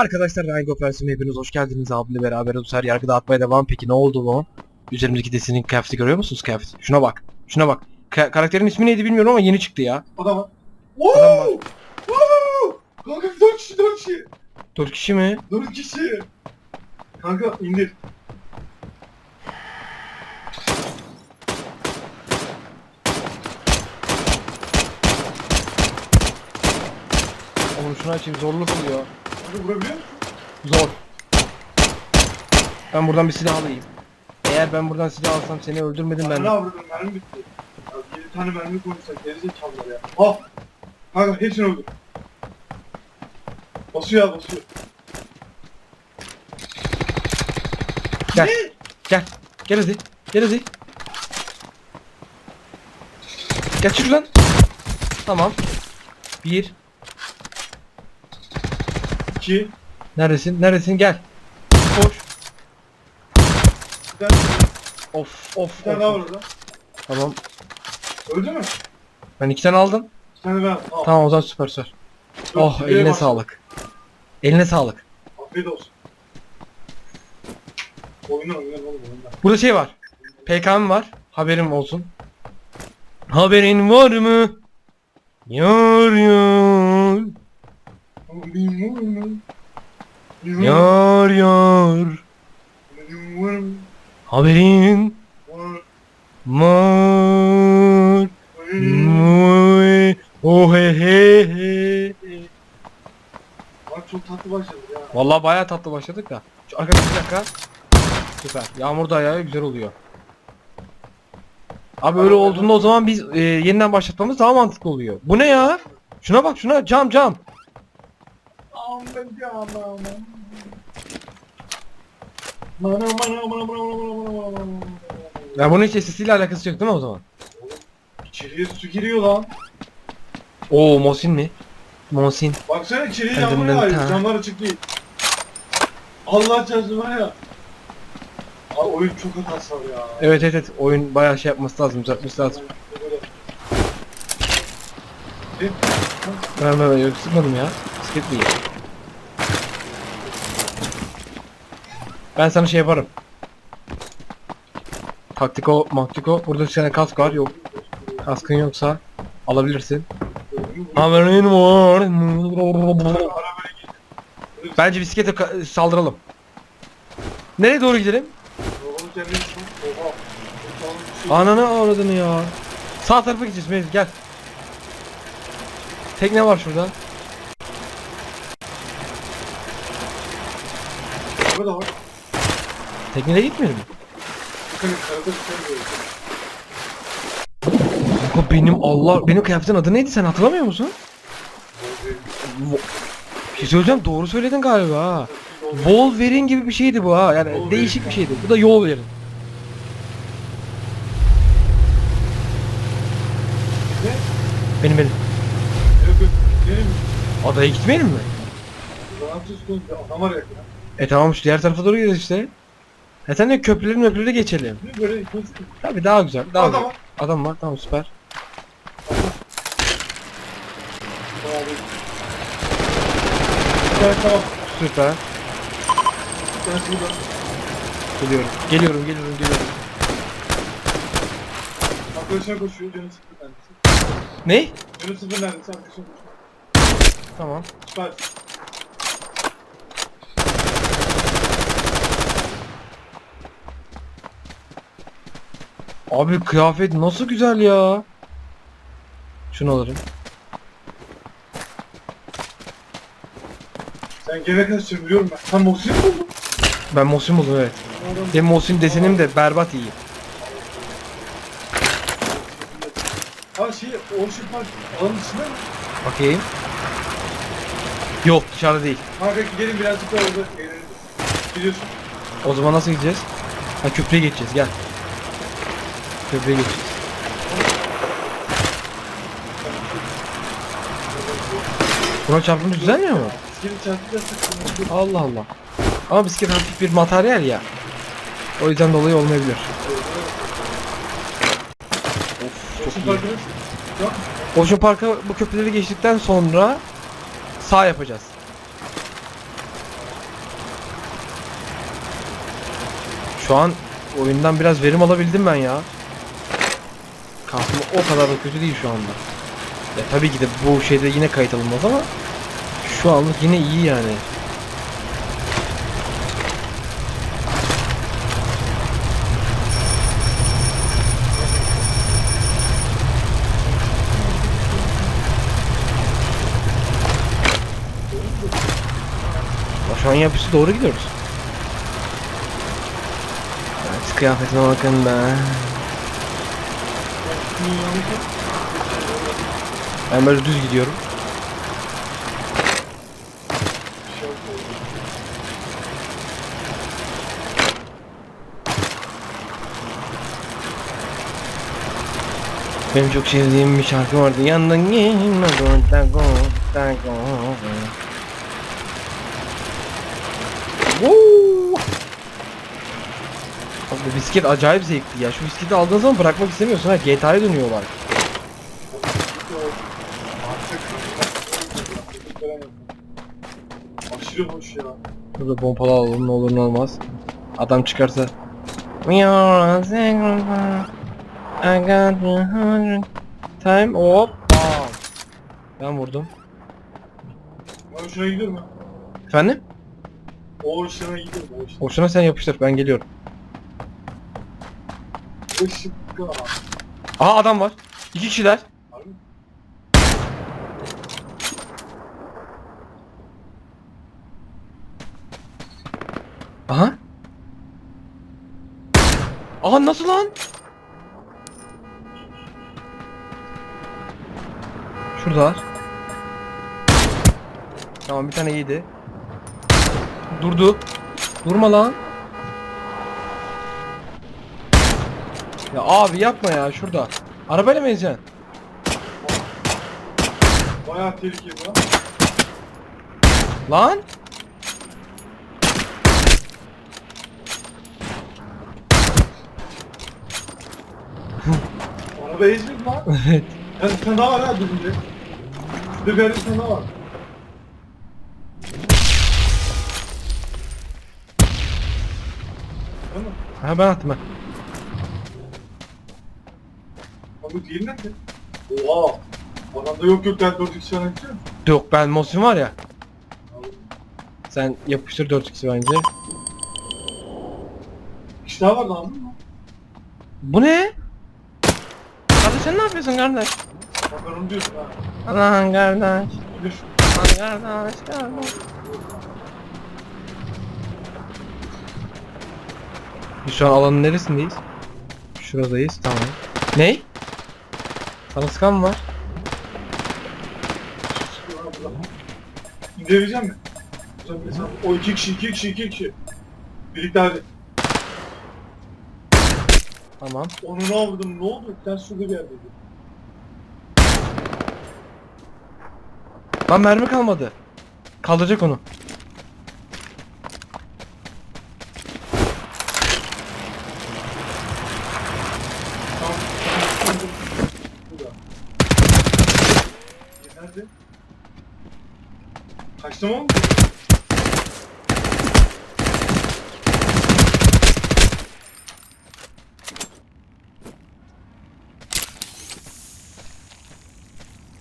Arkadaşlar Rango Operasyonu hepiniz hoş geldiniz abiyle beraber bu sefer yargı dağıtmaya devam. Peki ne oldu bu? Üzerimizdeki desinin kıyafeti görüyor musunuz kıyafeti? Şuna bak. Şuna bak. Ka- karakterin ismi neydi bilmiyorum ama yeni çıktı ya. Adam var. Adam var. Kanka 4 kişi 4 kişi. 4 kişi mi? 4 kişi. Kanka indir. Oğlum şunu açayım zorluk oluyor. Kanka vurabiliyor musun? Zor. Ben buradan bir silah alayım. Eğer ben buradan silah alsam seni öldürmedim Ben ne yapıyordum? Mermi bitti. Ya 7 tane mermi koysak gerizekalılar ya. Ah! Kanka hepsini öldür. Basıyor ya basıyor. Gel. Gel. Gel hadi. Gel hadi. Gel çık lan. Tamam. Bir. 2 Neredesin? Neredesin? Gel. Koş. Bir tane, Of of bir tane daha var of. orada. Tamam. Öldü mü? Ben iki tane aldım. Bir tane ben. Al. Tamam o zaman süper süper. Dur, Oh eline bas. sağlık. Eline sağlık. Afiyet olsun. Oyundan oyundan oğlum oyundan. Burada şey var. PKM var. Haberim olsun. Haberin var mı? Yar yar. Ama benim var mı? Benim Yar yar. Haberin Var. mı? Oh he he he. Bak çok tatlı başladı ya. Vallahi bayağı tatlı başladık da. Şu arkadaşlar bir dakika. Süper. Yağmur da ayağı güzel oluyor. Abi öyle olduğunda o zaman biz e, yeniden başlatmamız daha mantıklı oluyor. Bu ne ya? Şuna bak şuna cam cam. Mana mana mana mana mana mana mana mana. Ya bunun hiç sesiyle alakası yok değil mi o zaman? İçeriye su giriyor lan. Oo Mosin mi? Mosin. Baksana içeriye Hadi yağmur yağıyor. ta. Camlar açık değil. Allah çarpsın var ya. Abi oyun çok hatası var ya. Evet evet evet oyun bayağı şey yapması lazım düzeltmesi lazım. Evet. Ben ben yok sıkmadım ya. Bisiklet değil. Ben sana şey yaparım. Taktiko, maktiko. Burada bir tane kask var. Yok. Kaskın yoksa alabilirsin. Haberin var? Bence bisiklete saldıralım. Nereye doğru gidelim? Ananı avradını ya. Sağ tarafa gideceğiz Mevlüt gel. Tekne var şurada. Burada var. Bir şey görüyorum. Kanka benim Allah benim kıyafetin adı neydi sen hatırlamıyor musun? Bir şey söyleyeceğim doğru söyledin galiba ha. Wolverine gibi bir şeydi bu ha. Yani Wolverine. değişik bir şeydi. Bu da yol verin. Benim benim. Adaya gitmeyelim mi? E tamam şu diğer tarafa doğru gidiyoruz işte. E sen de köprüleri möprüleri geçelim. Böyle? Tabii daha güzel. Daha Adam güzel. var. Adam var tamam süper. Abi. Tamam. Süper. Ben şurada. Geliyorum. Geliyorum geliyorum geliyorum. Arkadaşına koşuyor. Canı sıfır neredeyse. Ne? Canı sıfır neredeyse arkadaşına koşuyor. Tamam. Süper. Abi kıyafet nasıl güzel ya. Şunu alırım. Sen gene kadar sömürüyorum ben. Sen Mosin mi oldun? Ben Mosin buldum evet. Benim Mosin desenim de berbat iyi. Ha şey, Ocean Park alanın içinde mi? Bakayım. Yok dışarıda değil. Kanka gidelim birazcık da orada eğlenelim. Biliyorsun. O zaman nasıl gideceğiz? Ha köprüye geçeceğiz gel. Köprüye geçeceğiz. Buna çarpınca düzelmiyor mu? Çarpınca. Allah Allah. Ama bisiklet hafif bir materyal ya. O yüzden dolayı olmayabilir. Of, çok iyi. Ocean Park'a bu köprüleri geçtikten sonra sağ yapacağız. Şu an oyundan biraz verim alabildim ben ya. Kasma o kadar da kötü değil şu anda. Ya tabii ki de bu şeyde yine kayıt alınmaz ama şu anlık yine iyi yani. Şu an yapısı doğru gidiyoruz. Evet, kıyafetime bakın da. Ben böyle düz gidiyorum. Benim çok sevdiğim bir şarkı vardı. Yandan gelme go go go. Abi bu bisiklet acayip zevkli ya. Şu bisikleti aldığın zaman bırakmak istemiyorsun ha. GTA'ya dönüyorlar. Aşırı hoş ya. Burada pompalı alalım ne olur ne olmaz. Adam çıkarsa. Time. Hop. Ben vurdum. Ben hoşuna gidiyor mu? Efendim? O hoşuna gidiyor mu? O hoşuna. Sen yapıştır ben geliyorum. Işıkka. Aha adam var. İki kişiler. Harbi? Aha. Aha nasıl lan? Şuradalar. Tamam bir tane yedi. Durdu. Durma lan. Ya abi yapma ya şurada. Arabayla mı ezeceksin? Bayağı tehlikeli lan. Lan. Araba ezmedi lan. Evet. Ya bir tane daha var ha dibinde. Bir bir tane daha var. Değil mi? Ha ben attım ben. Abi diğeri nerede? Oha! Adamda yok yok gel 4 kişi gidiyor musun? Yok ben Mosin var ya. Sen yapıştır 4x bence. Bir kişi daha vardı anladın mı? Bu ne? Kardeş sen ne yapıyorsun kardeş? Bak ben onu diyorsun ha. Aman kardeş. Aman kardeş kardeş. Biz şu an alanın neresindeyiz? Şuradayız tamam. Ney? Sana sıkan mı var? İndirebilecek? Sen mesela o iki kişi, iki kişi, iki kişi. Birlikte hadi. Tamam. Onu ne yaptım, ne oldu? Ters şurada bir yerdeydi. Lan mermi kalmadı. Kaldıracak onu. Tamam. Burada. E, Nerede? Kaçtı mı oğlum?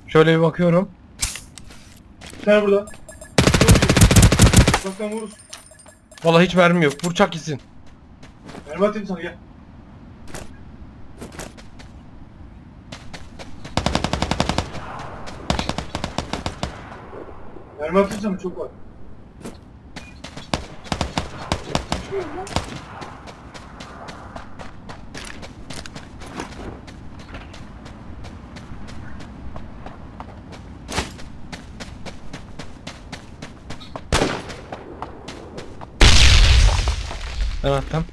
Şöyle bir bakıyorum. Bir tane burada. İyi. Uzaktan vurursun. Vallahi hiç mermim yok. Vurçak gitsin. Mermi atayım sana gel. Mermi atayım sana çok var. Ben attım.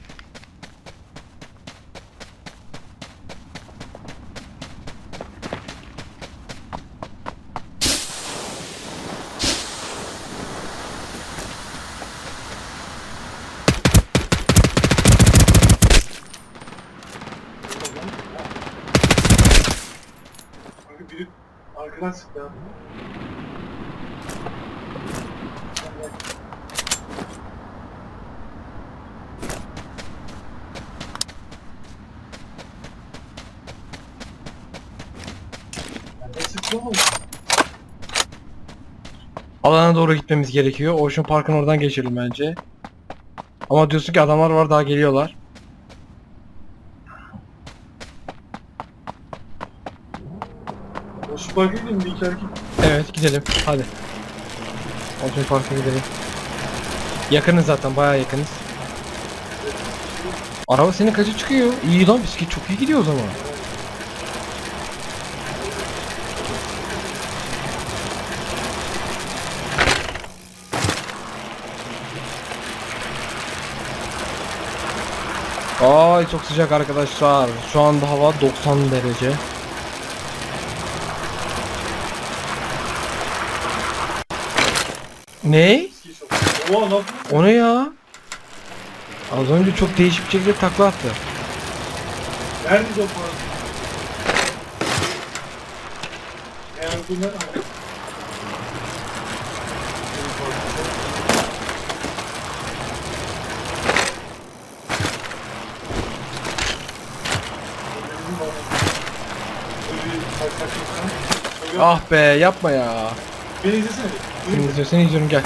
Kanka biri arkadan sıktı ha. sıktı ama. Alana doğru gitmemiz gerekiyor. Ocean Park'ın oradan geçelim bence. Ama diyorsun ki adamlar var daha geliyorlar. Boş parka gidelim bir iki hareket. Evet gidelim. Hadi. Ocean Park'a gidelim. Yakınız zaten bayağı yakınız. Araba senin kaça çıkıyor? İyi lan bisiklet çok iyi gidiyor o zaman. Ay çok sıcak arkadaşlar. Şu anda hava 90 derece. Ne? O ne ya? Az önce çok değişik bir şekilde takla attı. Neredeyiz o parası? Eğer bunlar Ah be yapma ya. Beni izlesene. Seni izliyorum, seni izliyorum gel.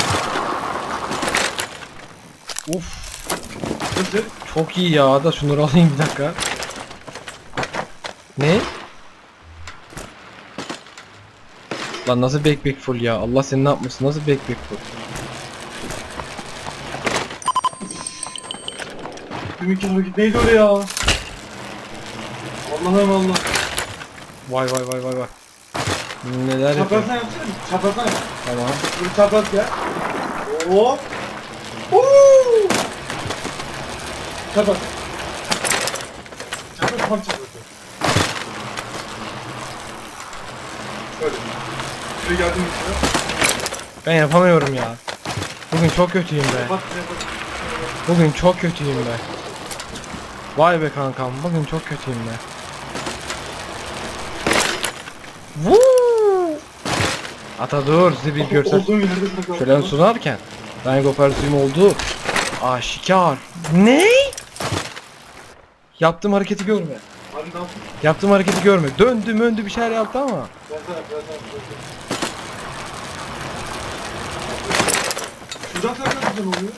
Uf çok iyi ya da şunları alayım bir dakika. Ne? Lan nasıl backpack full ya? Allah seni ne yapmasın? Nasıl backpack full? Deminki hareket neydi öyle ya? Allah'ım Allah. Vay vay vay vay vay. Neler yapıyor? Çaprazdan yapsana? Çaprazdan yap. Tamam. Böyle çapraz gel. Hop. Uuu. Çapraz. Çapraz tam çapraz. Şöyle. Şuraya geldim içine. Ben yapamıyorum ya. Bugün çok kötüyüm be. Bak şuraya bak. Bugün çok kötüyüm be. Vay be kankam, bugün çok kötüyüm be. Ata dur, size bir görsel. Olduğum yerde sakal. Şöyle sunarken, Dyngo operasyonum oldu. Aşikar. Ne? Yaptığım hareketi görme. Ne yapayım? Yaptığım hareketi görme. Döndü möndü bir şeyler yaptı ama. Biraz daha biraz daha yap, biraz daha yap. Şuradan güzel oluyor?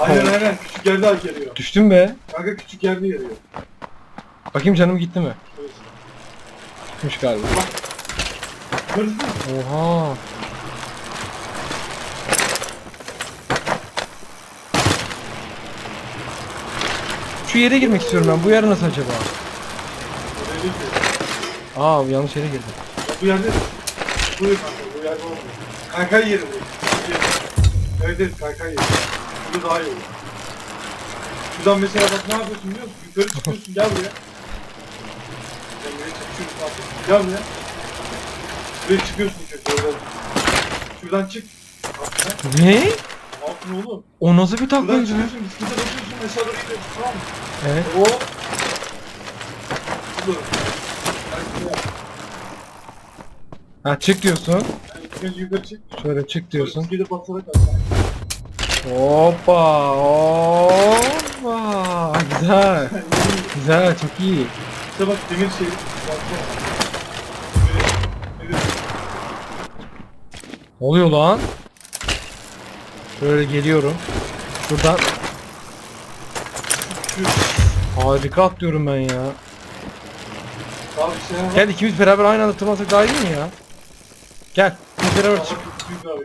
Aynen aynen küçük yerde hak geliyor. Düştüm be. Kanka küçük yerde geliyor. Bakayım canım gitti mi? Gitmiş galiba. Mü? Oha. Şu yere girmek istiyorum ben. Bu yer nasıl acaba? Değil ki. Aa yanlış yere girdim. Ya bu yerde Buyur kanka bu yerde olmuyor. Kaykay yeri bu. Kaykay yeri. Burada daha iyi olur. Şuradan mesela bak ne yapıyorsun biliyor musun? Yukarı çıkıyorsun gel buraya. Buraya çıkıyorsun ne yapıyorsun? Gel buraya. Buraya çıkıyorsun yukarı. Şuradan çık. Ne? Ne yaptın oğlum? O nasıl bir Şuradan çıkıyorsun bisiklete basıyorsun aşağı doğru gidiyorsun tamam mı? Evet. Hop. Dur. Yani Ha çık diyorsun. Yani yukarı çık. Şöyle çık diyorsun. Bisiklete basarak aşağı. Hoppa. Hoppa. Güzel. Güzel çok iyi. İşte bak demir şey. Ne oluyor lan? Şöyle geliyorum. Şuradan şu- harika atlıyorum ben ya. Şey var. Gel ikimiz beraber aynı anda tırmansak daha iyi mi ya? Gel. İkimiz beraber çık.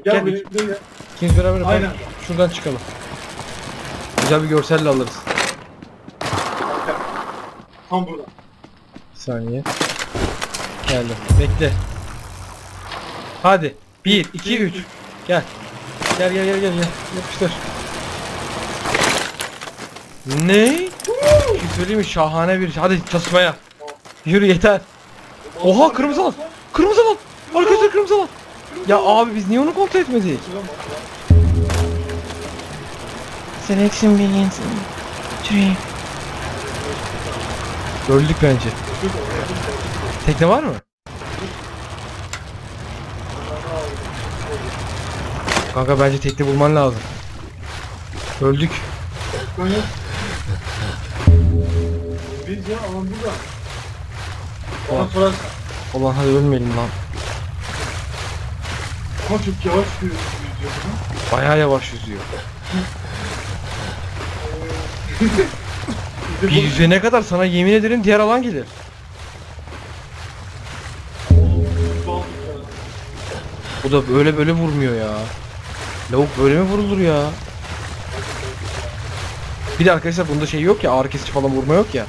Gel Gel. İkimiz beraber. Aynen. Şuradan çıkalım. Güzel bir görselle alırız. Tam burada. Bir saniye. Geldim. Bekle. Hadi. 1, 2, 3. Gel. Gel gel gel gel gel. Yapıştır. Ne? Şey söyleyeyim mi? Şahane bir şey. Hadi çalışmaya. Yürü yeter. Oha kırmızı lan. Kırmızı lan. Arkadaşlar kırmızı lan. Ya abi biz niye onu kontrol etmedik? Selection begins in 3. Öldük bence. Tekne var mı? Kanka bence tekne bulman lazım. Öldük. Konya. ya alan burada. Ulan. sorarsan. Ulan hadi ölmeyelim lan. Ama çok yavaş yüzüyor. Bayağı yavaş yüzüyor. Bir yüzene kadar sana yemin ederim diğer alan gelir. Bu da böyle böyle vurmuyor ya. Lavuk böyle mi vurulur ya? Bir de arkadaşlar bunda şey yok ya ağrı kesici falan vurma yok ya.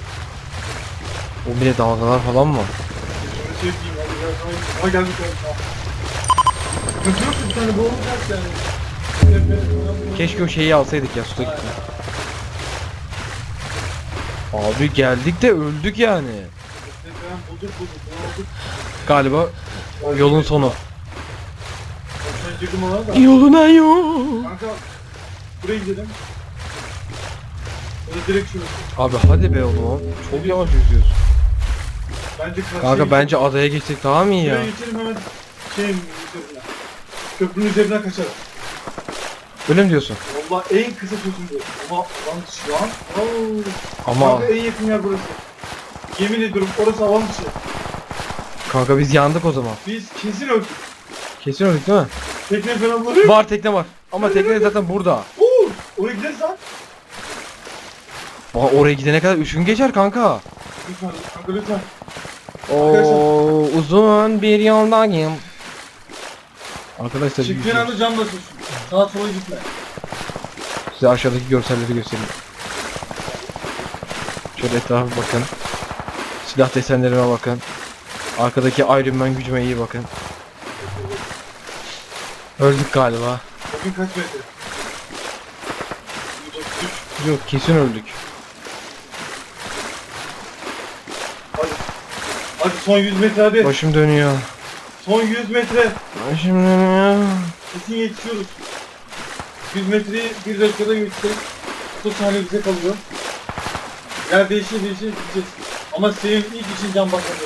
O bile dalgalar falan var. Ama geldik. Keşke o şeyi alsaydık ya suda gitme. Abi geldik de öldük yani. Bulduk bulduk. Galiba yolun sonu. Ben girdim ona da. Yoluna yol. Kanka buraya gidelim. Ya da direkt şurası. Abi hadi be oğlum. Çok yavaş yüzüyorsun. Bence karşıya Kanka gidelim. bence adaya geçsek daha mı iyi ya? Buraya geçelim hemen şeyin üzerine. Köprünün üzerinden kaçalım. Öyle mi diyorsun? Valla en kısa çözüm bu. Ama lan şu an. Oo. Ama Kanka en yakın yer burası. Yemin ediyorum orası alan dışı. kanka biz yandık o zaman. Biz kesin öldük. Kesin öldük değil mi? Tekne falan var. Var tekne var. Ama tekne zaten burada. Oo. Oraya gideriz lan. Aa, oraya gidene kadar 3 gün geçer kanka. Lütfen kanka lütfen. Oo uzun bir yoldayım. Arkadaşlar Çıktığın anda cam basıyorsun. Sağa sola gitme. size aşağıdaki görselleri göstereyim. Şöyle etrafa bakın. Silah desenlerime bakın. Arkadaki Iron Man gücüme iyi bakın. Öldük galiba. Bugün kaç metre? 133. Yok kesin öldük. Hadi. Hadi son 100 metre hadi. Başım dönüyor. Son 100 metre. Başım dönüyor. Kesin yetişiyoruz. 100 metreyi 1 dakikada geçsek 30 saniye bize kalıyor. Yer değişir değişir gideceğiz. Ama senin ilk için can bakmadı.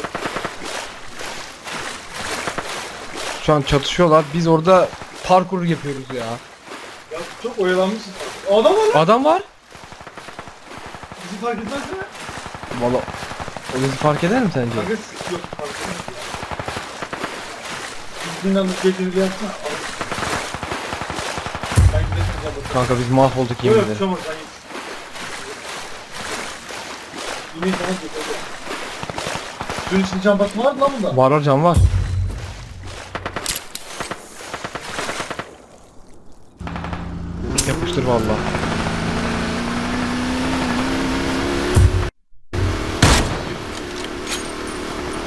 Şu an çatışıyorlar. Biz orada parkur yapıyoruz ya. Ya çok oyalanmışız. Adam var lan. Adam var. Bizi fark etmez mi? Valla o bizi fark eder mi sence? Kanka yok fark etmez ya. Bizimden bu geceleri yapsana. al. Ben gidelim can bakalım. Kanka biz mahvolduk yemin Yok ederim. tutamaz ben yetiştim. Yine sana götüreceğim. Suyun içinde can basma var mı lan bunda? Var var can var. Yapıştır valla.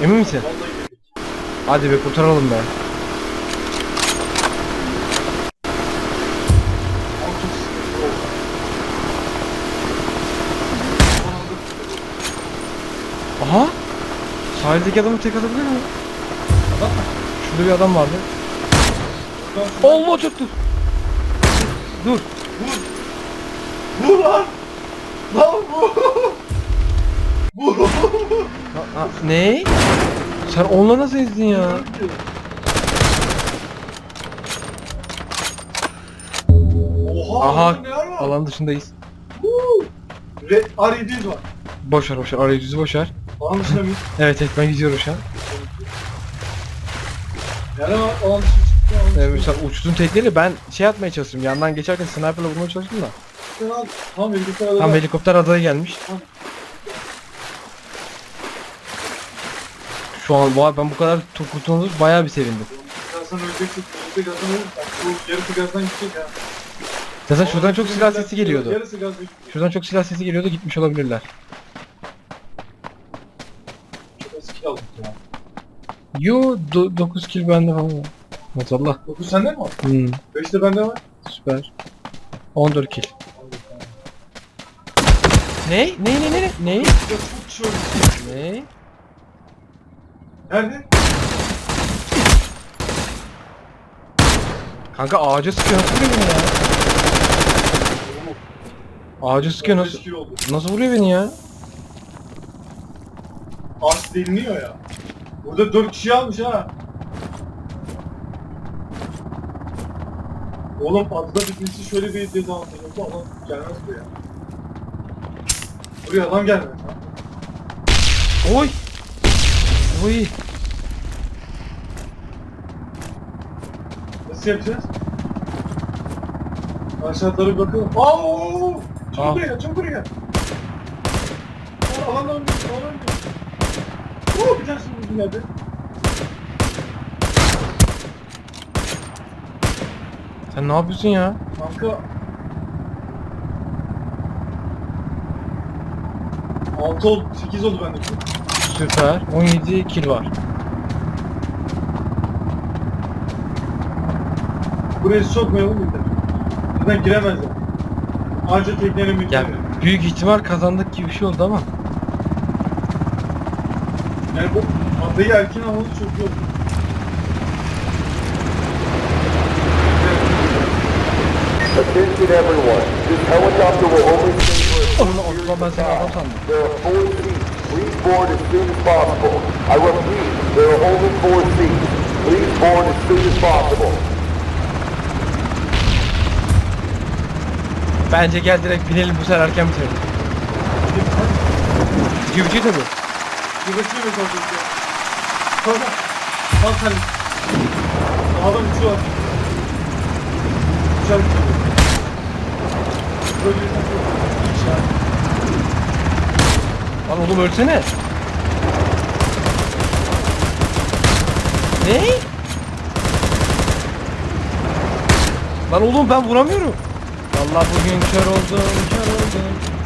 Emin misin? Vallahi yedik. Hadi be kurtaralım be. Ama çok sıkıntı oldu. Aha! Sahildeki adamı tek atabilir mi? Adam mı? Şurada bir adam vardı. Allah çok dur. Dur. Vur! Vur lan! Lan vur! Vur! Ha, ha, ne? Sen onunla nasıl ezdin ya? Oha! Aha orada neler var? alan dışındayız. Huu! Re R700 var. Boşver boşver arayüzü boşver. Alan dışında mıyız? Evet evet ben gidiyorum şu an. Nerede var? Alan dışına çıktı. Alan dışına Evet, sen uçtun tekneyle ben şey atmaya çalıştım. Yandan geçerken sniperla vurmaya çalıştım da. çıktı. Lan, Tamam helikopter adamı. Tam helikopter adaya gelmiş. Şu an vay ben bu kadar kurtulduğunuz bayağı bir sevindim. Gazdan öleceksin. Gazdan ölürsen. Bu yarısı gazdan gidecek ha. Zaten şuradan çok silah sesi geliyordu. Yarısı gazdan gidecek. Şuradan çok silah sesi geliyordu gitmiş olabilirler. Ya. Yo 9 kill bende falan var. Maşallah. 9 sende mi var? Hmm, 5 de bende var. süper. 14 kill. Ne? Ne ne ne ne? Ne? Ya çok. Ne? Nerede? Kanka ağaca sıkıyor nasıl vuruyor beni ya? Ağaca sıkıyor nasıl? 15 kilo oldu. Nasıl vuruyor beni ya? Ağaç deliniyor ya. Burada 4 kişi almış ha. Oğlum adada bitmesi şöyle bir dezavantaj oldu. Adam gelmez buraya. Buraya adam gelmez. Oy. Oy. Nasıl yapacağız? Aşağılara bir bakalım. Aa! Çok buraya, çok buraya. Alan ölmüş, alan Oo, bir tanesi vurdu geldi. Sen ne yapıyorsun ya? Kanka. Altı oldu, sekiz oldu bendeki. Süper. 17 kill var. Buraya sokmayalım yeter. Zaten giremezler. Anca teknenin Ya mükemmel. büyük ihtimal kazandık gibi bir şey oldu ama. Yani bu adayı erken almanız çok iyi oldu. Attention everyone. This helicopter will only stay for a adam sandım. There are four seats. Please board as soon as possible. I repeat, there are only four seats. Please board as soon as possible. Bence gel direkt binelim bu sefer erken bitirelim. Cüvcü tabi. Bir kalkıyor. Kalk. Kalk sen. Adam uçuyor. Uçar uçuyor. Böyle bir takıyor. İçer. Lan oğlum ölsene. Ne? Lan oğlum ben vuramıyorum. Allah bugün kör oldum, kör oldum.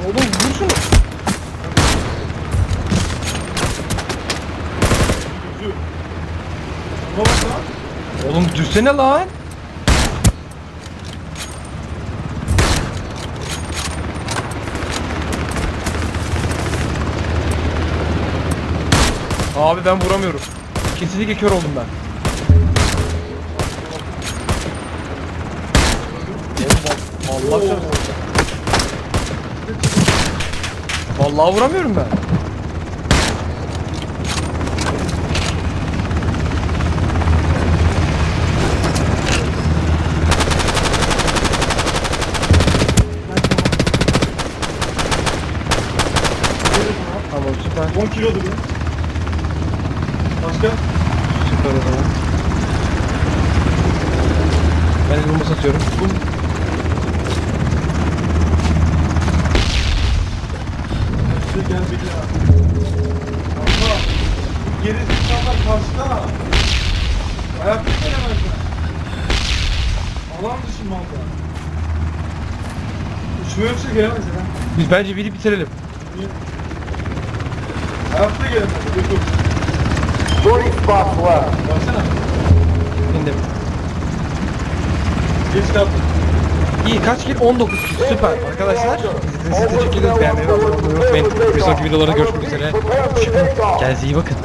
Lan oğlum vur şunu. Uçuyor. Buna bak lan. Oğlum düşsene lan. Abi ben vuramıyorum. Kesinlikle kör oldum ben. Oğlum, çarpsın. Vallahi vuramıyorum ben. Tamam süper. 10 kilo duruyor. Başka? Süper o zaman. Ben elimi satıyorum. Size gel bekle abi. Allah. Geri zekalar karşıda. Hayatta gelemezler. Alan dışı malda. Uçma yoksa gelemezler ha. Biz bence biri bitirelim. Hayatta. Yok yok. Three spots left. Baksana. İndim. Geç kaldım. İyi kaç kill? 19 kill. Süper. Arkadaşlar izlediğiniz için teşekkür ederiz. Beğenmeyi unutmayın. Bir sonraki videolarda görüşmek üzere. Kendinize iyi bakın.